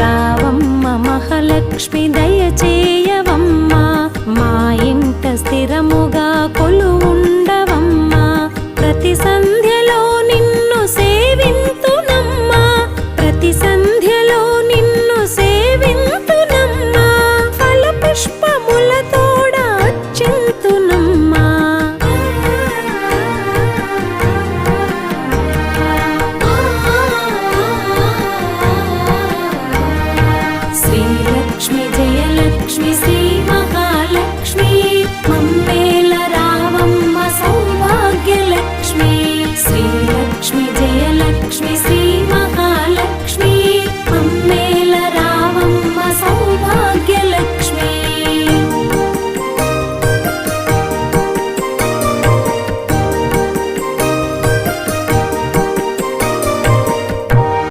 రావమ్మ మహాలక్ష్మి దయ श्रीलक्ष्मि जयलक्ष्मि श्री